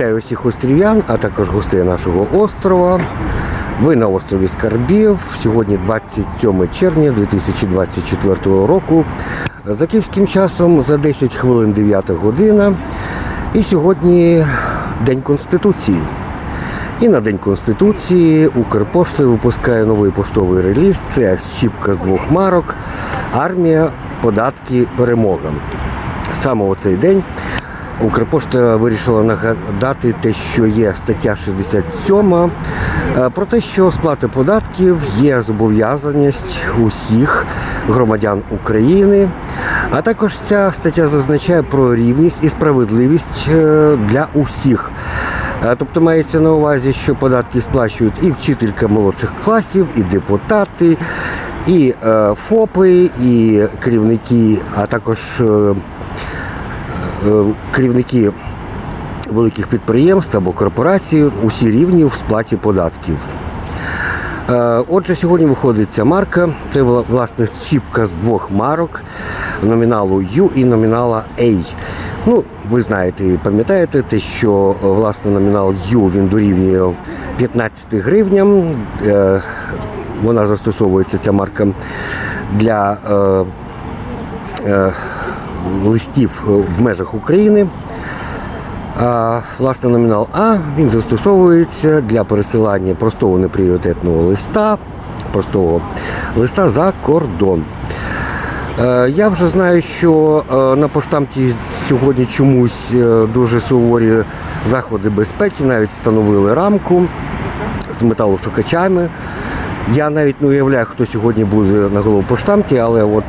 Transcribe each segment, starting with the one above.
Вітаю усіх острів'ян, а також гостей нашого острова. Ви на острові Скарбів. Сьогодні 27 червня 2024 року. За київським часом за 10 хвилин 9 година. І сьогодні День Конституції. І на День Конституції Укрпошта випускає новий поштовий реліз. Це щіпка з двох марок. Армія, податки, перемога. Саме у цей день Укрпошта вирішила нагадати те, що є стаття 67 е, про те, що сплата податків є зобов'язаність усіх громадян України. А також ця стаття зазначає про рівність і справедливість е, для усіх. Е, Тобто мається на увазі, що податки сплачують і вчителька молодших класів, і депутати, і ФОПи, і керівники, а також керівники великих підприємств або корпорацій, усі рівні в сплаті податків. Е, Отже, сьогодні виходить ця марка. Це власне щіпка з двох марок номіналу U і номінала A. Ну, ви знаєте і пам'ятаєте те, що е, власне номінал U він дорівнює 15 гривням. Е, Вона застосовується ця марка для е, е, листів е, в межах України. А, власне, номінал А він застосовується для пересилання простого непріоритетного листа, простого листа за кордон. Е, Я вже знаю, що е, на поштамті сьогодні чомусь дуже суворі заходи безпеки, навіть встановили рамку з металошукачами. Я навіть не уявляю, хто сьогодні буде на головпоштамті, але от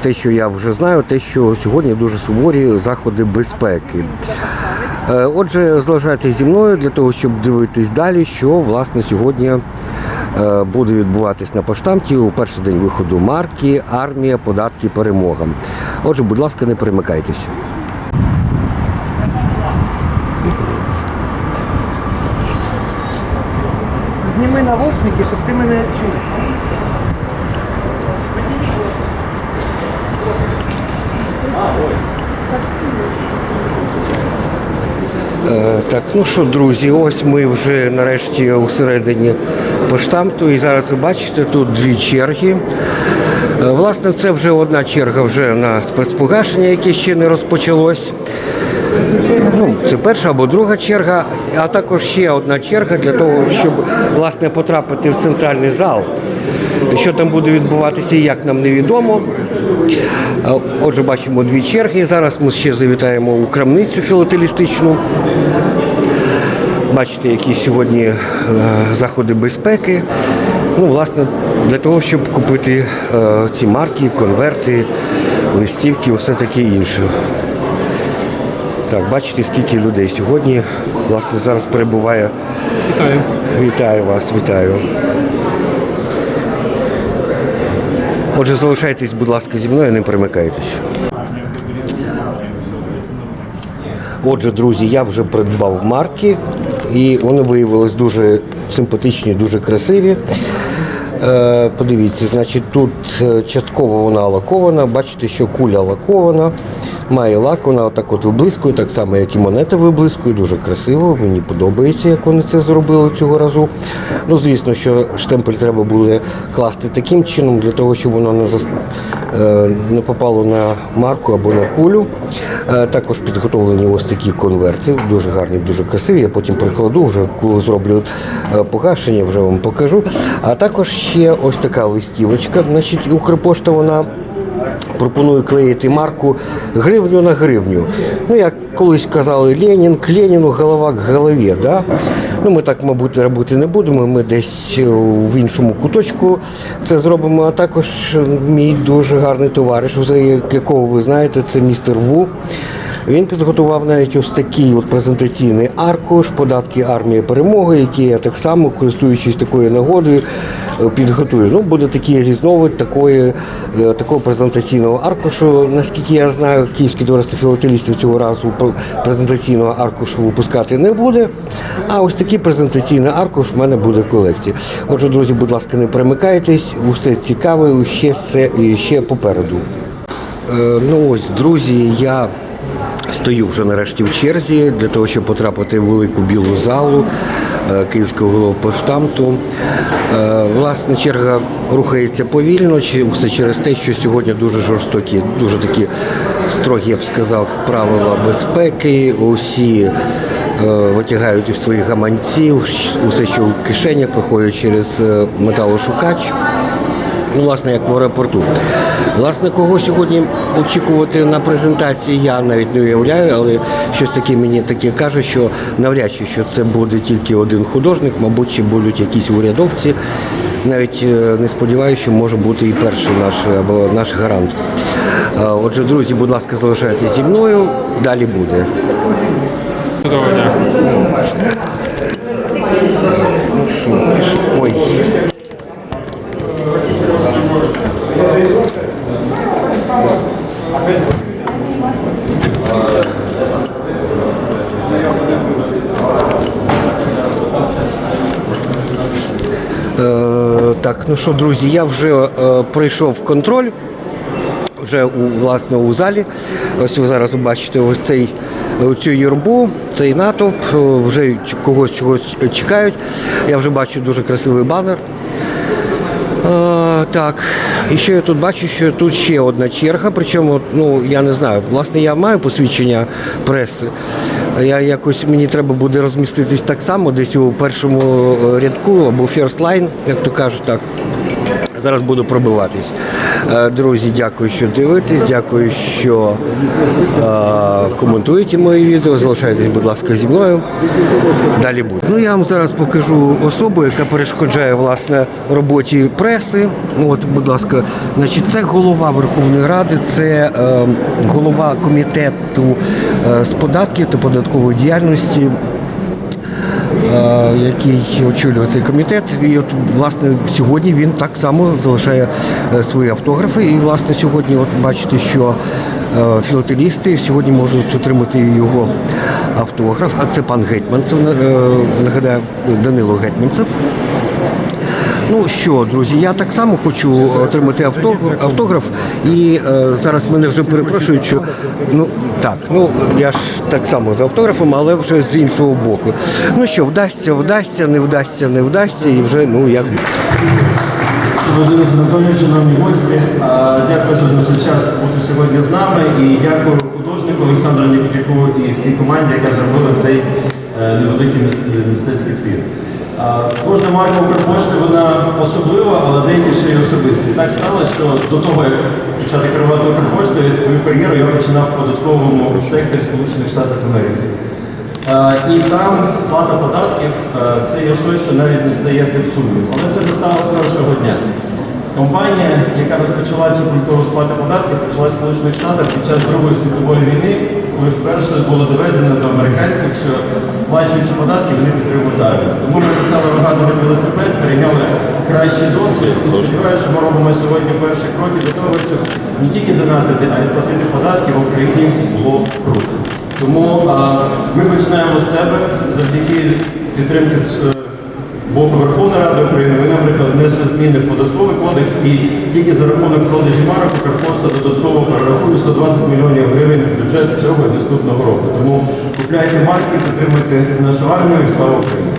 те, що я вже знаю, те, що сьогодні дуже суворі заходи безпеки. Е, Отже, залишайтесь зі мною для того, щоб дивитись далі, що власне сьогодні е, буде відбуватись на поштамті у перший день виходу марки, армія, податки, перемога. Отже, будь ласка, не перемикайтесь. Зніми навушники, щоб ти мене чув. Так, ну що, друзі, ось ми вже нарешті у середині поштамту, і зараз ви бачите тут дві черги. Е, Власне, це вже одна черга вже на спецпогашення, яке ще не розпочалось. Ну, це перша або друга черга, а також ще одна черга для того, щоб власне потрапити в центральний зал. Що там буде відбуватися і як нам невідомо. Е, Отже, бачимо дві черги. Зараз ми ще завітаємо у крамницю філателістичну. Бачите, які сьогодні е, заходи безпеки. Ну, власне, для того, щоб купити е, ці марки, конверти, листівки, все таке інше. Так, бачите, скільки людей сьогодні. Власне, зараз перебуває. Вітаю. Вітаю вас, вітаю. Отже, залишайтесь, будь ласка, зі мною, не перемикайтесь. Отже, друзі, я вже придбав марки, і вони виявилися дуже симпатичні, дуже красиві. Е, подивіться, значить, тут е, частково вона лакована. Бачите, що куля лакована, має лак, вона отак от виблискує, так само, як і монета виблискує, дуже красиво. Мені подобається, як вони це зробили цього разу. Ну, звісно, що штемпель треба буде класти таким чином, для того, щоб воно не, зас... е, не попало на марку або на кулю. Е, Також підготовлені ось такі конверти, дуже гарні, дуже красиві. Я потім прикладу, вже коли зроблю е, погашення, вже вам покажу. А також ще ось така листівочка. Значить, Укрпошта вона пропонує клеїти марку гривню на гривню. Ну, як колись казали Ленін, к Леніну, голова к голові. Да? Ну, ми так, мабуть, робити не будемо. Ми десь е, в іншому куточку це зробимо. А також мій дуже гарний товариш, якого ви знаєте, це містер Ву. Він підготував навіть ось такий от презентаційний аркуш, податки армії перемоги, який я так само, користуючись такою нагодою, е, підготую. Ну, буде такий різновид такої, е, такого презентаційного аркушу. Наскільки я знаю, Київське товариство філателістів цього разу презентаційного аркушу випускати не буде. А ось такий презентаційний аркуш в мене буде в колекції. Отже, друзі, будь ласка, не перемикайтесь, усе цікаве, ще це і ще попереду. Е, Ну ось, друзі, я Стою вже нарешті в черзі для того, щоб потрапити в велику білу залу е, Київського головпоштамту. Е, Власне, черга рухається повільно, все через те, що сьогодні дуже жорстокі, дуже такі строгі, я б сказав, правила безпеки. Усі е, витягають із своїх гаманців, усе, що в кишенях, проходять через металошукач. Ну, власне, як в аеропорту. Власне, кого сьогодні очікувати на презентації, я навіть не уявляю, але щось таке мені таке каже, що навряд чи що це буде тільки один художник, мабуть, чи будуть якісь урядовці. Навіть е, не сподіваюся, що може бути і перший наш або наш гарант. Отже, друзі, будь ласка, залишайтесь зі мною. Далі буде. Доброго дня. Ну що, ой. Так, ну що, друзі, я вже е, пройшов контроль вже у власне у залі. Ось ви зараз бачите ось цей цю юрбу, цей натовп, е, вже когось чогось чекають. Я вже бачу дуже красивий банер. Е, так, і ще я тут бачу, що тут ще одна черга, причому, ну я не знаю, власне, я маю посвідчення преси. Я якось мені треба буде розміститись так само, десь у першому е, рядку або first line, як то кажуть, так. Зараз буду пробиватись. Е, Друзі, дякую, що дивитесь. Дякую, що е, коментуєте мої відео. Залишайтесь, будь ласка, зі мною. Далі буде. Ну я вам зараз покажу особу, яка перешкоджає власне роботі преси. От, будь ласка, значить, це голова Верховної Ради, це е, голова комітету з податків та податкової діяльності який очолює цей комітет. І от власне сьогодні він так само залишає е, свої автографи. І власне сьогодні, от бачите, що е, філателісти сьогодні можуть отримати його автограф. А це пан Гетьманцев, е, нагадаю, Данило Гетьманцев. Ну що, друзі, я так само хочу отримати автограф і е, зараз мене вже перепрошують, що ну так, ну я ж так само з автографом, але вже з іншого боку. Ну що, вдасться, вдасться, не вдасться, не вдасться, і вже ну як. Володимир Анатолійович, шановні гості, дякую, що знайшли час бути сьогодні з нами. І дякую художнику Олександру Нікітяку і всій команді, яка зробила цей е, невеликий мистецький твір. Кожна марка Укрпошти вона особлива, але деякі ще й особисті. Так сталося, що до того, як почати керувати Укрпоштою, свою кар'єру я починав в податковому секторі Сполучених Штатів Америки. І там сплата податків це є щось, що навіть не стає під сумнів. Але це не стало з першого дня. Компанія, яка розпочала цю культуру сплати податків, почала з Сполучених Штатів під час Другої світової війни, коли вперше було доведено до американців, що сплачуючи податки, вони підтримують армію. Тому ми не стали вигадувати велосипед, перейняли кращий досвід і сподіваюся, що ми робимо сьогодні перші кроки до того, щоб не тільки донатити, а й платити податки в Україні було круто. Тому а, ми починаємо з себе завдяки підтримки е, боку Верховної Ради України. Ми, наприклад, внесли зміни в податковий кодекс і тільки за рахунок продажі марок Укрпошта додатково перерахує 120 мільйонів гривень в бюджет цього і наступного року. Тому купляйте марки, підтримуйте нашу армію і слава Україні!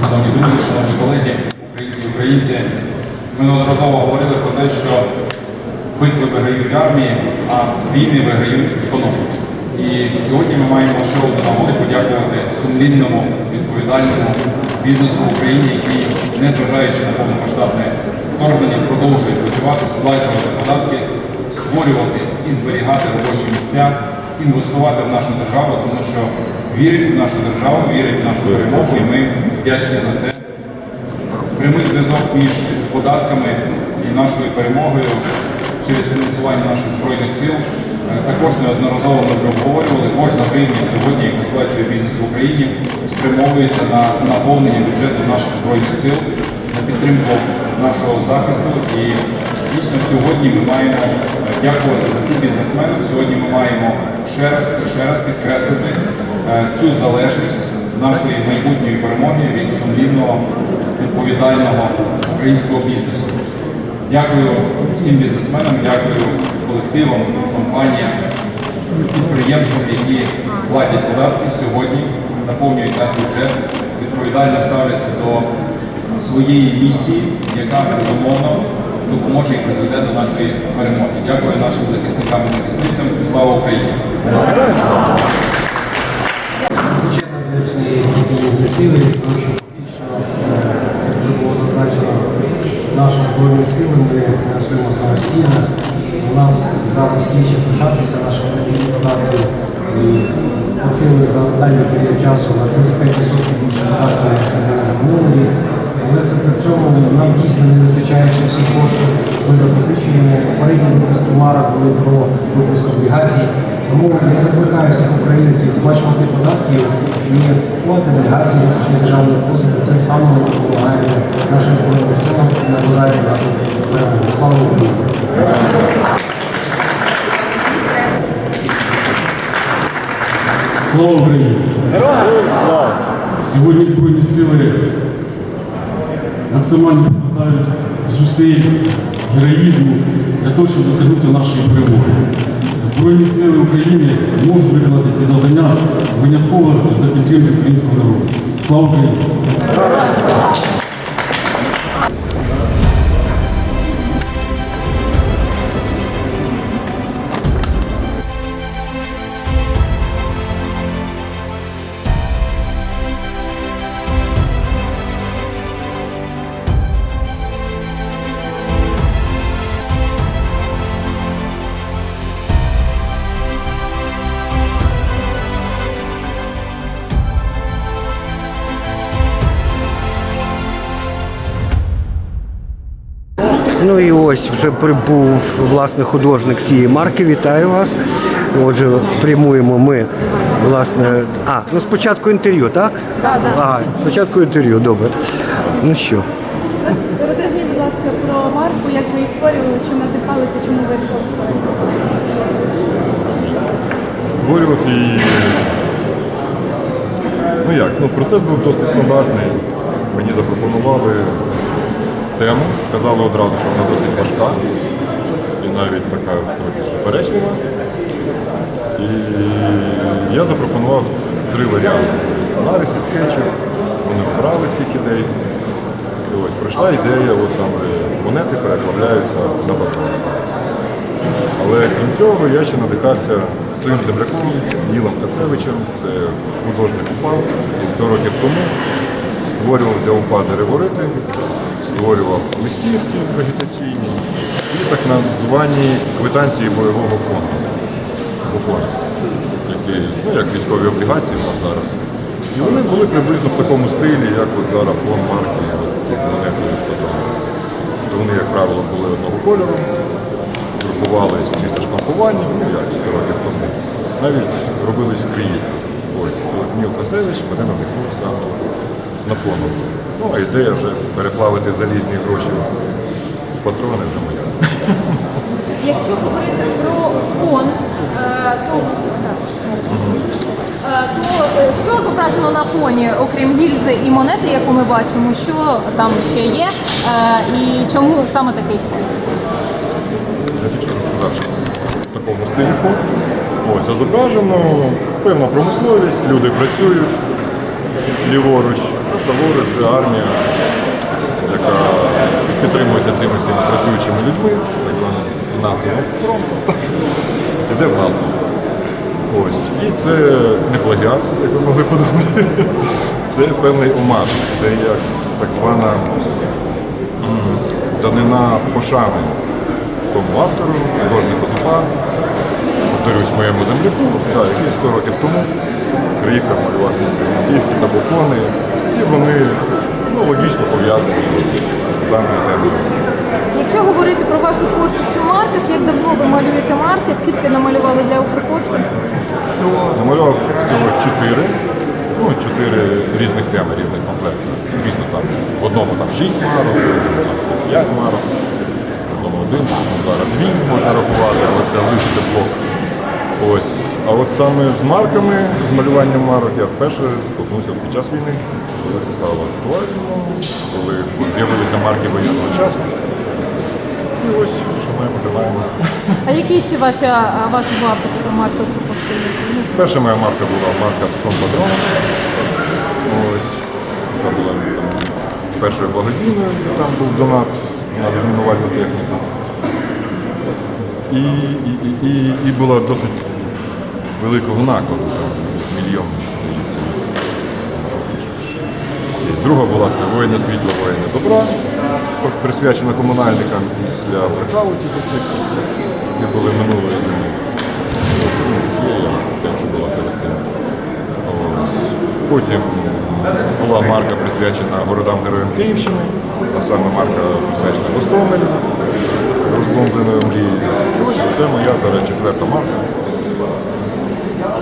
Шановні друзі, шановні колеги, українці і українці, ми неодноразово говорили про те, що битви виграють армії, а війни виграють економіки. І сьогодні ми маємо ще одну нагоду подякувати сумлінному, відповідальному бізнесу в Україні, який, незважаючи на повномасштабне вторгнення, продовжує працювати, сплачувати податки, створювати і зберігати робочі місця, інвестувати в нашу державу, тому що вірить в нашу державу, вірить в нашу перемогу, і ми вдячні за це. Прямий зв'язок між податками і нашою перемогою через фінансування наших збройних сил. Е, Також неодноразово ми вже обговорювали, кожна гривня сьогодні, яку сплачує бізнес в Україні, спрямовується на наповнення бюджету наших збройних сил, на підтримку нашого захисту. І дійсно сьогодні ми маємо е, дякувати за ці бізнесмени. Сьогодні ми маємо ще раз і ще раз підкреслити е, цю залежність нашої майбутньої перемоги від сумлінного, відповідального українського бізнесу. Дякую всім бізнесменам, дякую колективам, компаніям, підприємствам, які платять податки сьогодні, наповнюють наш бюджет, відповідально ставляться до своєї місії, яка безумовно допоможе і призведе до нашої перемоги. Дякую нашим захисникам і захисницям. Слава Україні! Ініціативи, тому що фактично вже було зазначено наші збройні сили, ми працюємо самостійно. У нас зараз є ще пишатися нашими податками і сплатили за останній період часу на 35% більше податків, як це минулому. Але це при цьому нам дійсно не вистачає всіх коштів. Ми запозичуємо попередні випуски марок були про випуск облігацій. Тому я закликаю всіх українців сплачувати податки і плати делегації чи державної послуги. Цим самим ми допомагаємо нашим збройним силам і наближаємо нашу перемогу. Слава Україні! Слава Україні! Сьогодні Збройні сили максимально прикладають зусиль, героїзму для того, щоб досягнути нашої перемоги. Збройні сили України можуть виконати ці завдання винятково за підтримки українського народу. Слава Україні! Ну і ось вже прибув власне художник цієї марки. Вітаю вас. Отже, прямуємо ми власне. А, ну спочатку інтерв'ю, так? Так, так. А, спочатку інтерв'ю, добре. Ну що? Розкажіть, будь ласка, про марку, як ви її створювали, чим надихалися, чому вирішили створювати? створював і. Ну як, ну процес був досить стандартний. Мені запропонували тему, сказали одразу, що вона досить важка і навіть така трохи суперечлива. І я запропонував три варіанти. Нарисів, скетчів, вони обрали цих ідей. І ось прийшла ідея, от там е, монети переплавляються на батон. Але крім цього, я ще надихався своїм земляком Нілом Касевичем. Це художник УПА. І 100 років тому створював для УПА дереворити, створював листівки вегетаційні і так названі квитанції бойового фонду. УФОН, які, ну, як військові облігації у нас зараз. І вони були приблизно в такому стилі, як от зараз фон марки, з патроном. То вони, як правило, були одного кольору, друкувались чисто штампуванням, ну як 100 років тому. Навіть робились в Києві. Ось Ніл Касевич мене надихнувся на фону. Ну а ідея вже переплавити залізні гроші в патрони вже моя. Якщо говорити про фон, е, то, Е, то е, що зображено на фоні, окрім гільзи і монети, яку ми бачимо, що там ще є, і чому саме такий фон? Я тільки сказав, що в такому стилі фон. Ось, зображено певна промисловість, люди працюють ліворуч, а праворуч вже армія, яка підтримується цими всіма працюючими людьми, так званим фінансовим фронтом, іде в наступ. Ось. І це не плагіат, як ви могли подумати. Це певний омаж. Це як так звана данина пошани тому автору, художнику Зупа, повторюсь, моєму земляку, який 100 років тому в Криївках малював ці листівки та буфони, і вони ну, логічно пов'язані з даною темою. Якщо говорити про вашу творчість у марках, як давно ви малюєте марки, скільки намалювали для Укрпошти? Намалював всього чотири, ну, чотири різних теми, різних комплектів. Звісно, там в одному там шість марок, в іншому там п'ять марок, в одному один, ну, зараз дві можна рахувати, але це лише блок. Ось. А от саме з марками, з малюванням марок я вперше столкнувся під час війни, коли це стало актуально, коли з'явилися марки воєнного часу. І ось, що ми подиваємо. А які ще ваша ваша авторська марка Крупоскині? Перша моя марка була марка Сон Патрон. Ось, яка була там, першою благодійною, там був донат на розмінувальну техніку. І, і, і, і, і була досить великого накладу, мільйон, здається. Друга була це воїни світла, воїни добра, присвячена комунальникам після блекаутів, які були минулої зими. Тим, що була перед. Потім була марка присвячена городам-героям Київщини, та саме марка присвячена Гостомелю з розбомбленою мрією. Ось це моя зараз четверта марка.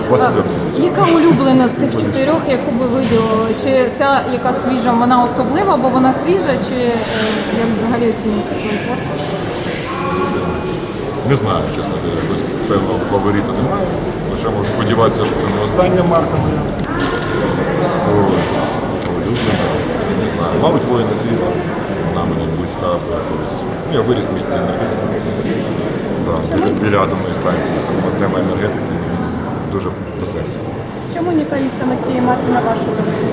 27. Яка улюблена з цих чотирьох, яку би виділили? Чи ця яка свіжа, вона особлива, бо вона свіжа, чи е, як взагалі оцінюєте свою творчість? Не знаю, чесно кажучи, якогось певного фаворита немає. Лише можу сподіватися, що це не остання марка моя. Ось. Улюблена. Не знаю. Мабуть, воїна світла. Вона мені близька, бо якось. Ну, Я виріс в місті енергетики. Да, біля, біля атомної станції. Тому тема енергетики дуже до серця. Чому унікальність саме цієї марки на вашу думку?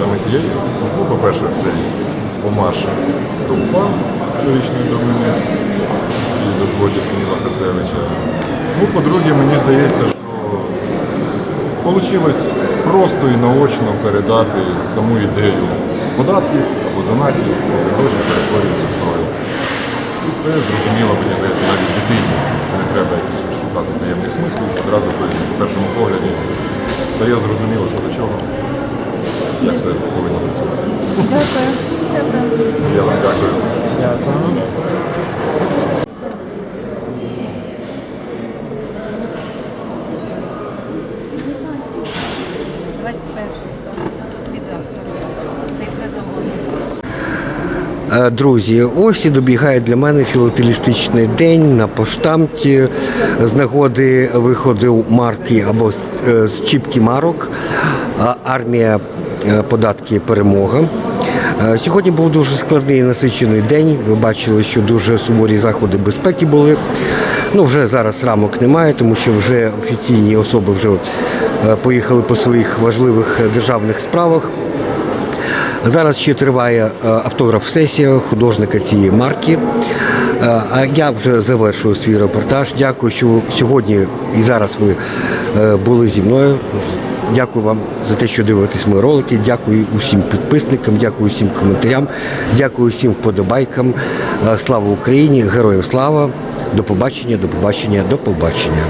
Саме цієї, ну, по-перше, це помаш до УПА історичної давнини і до творчості Ніла Хасевича. Ну, по-друге, мені здається, що вийшло просто і наочно передати саму ідею податків або донатів, коли гроші перетворюються в Це зрозуміло, мені здається, навіть дитині. Не треба якісь шукати таємних смислів, одразу при першому погляді стає зрозуміло, що до чого. Як це повинно працювати. Дякую. Дякую. Я вам дякую. Е, Друзі, ось і добігає для мене філателістичний день на поштамті. З нагоди виходу марки або з- е, чіпки марок. Армія е, податки перемога. Е, Сьогодні був дуже складний і насичений день. Ви бачили, що дуже суворі заходи безпеки були. Ну, вже зараз рамок немає, тому що вже офіційні особи вже е, поїхали по своїх важливих е, державних справах. Зараз ще триває е, автограф-сесія художника цієї марки. Е, А я вже завершую свій репортаж. Дякую, що сьогодні і зараз ви е, були зі мною. Дякую вам за те, що дивитесь мої ролики. Дякую усім підписникам, дякую усім коментарям, дякую усім вподобайкам. Слава Україні! Героям слава! До побачення, до побачення, до побачення.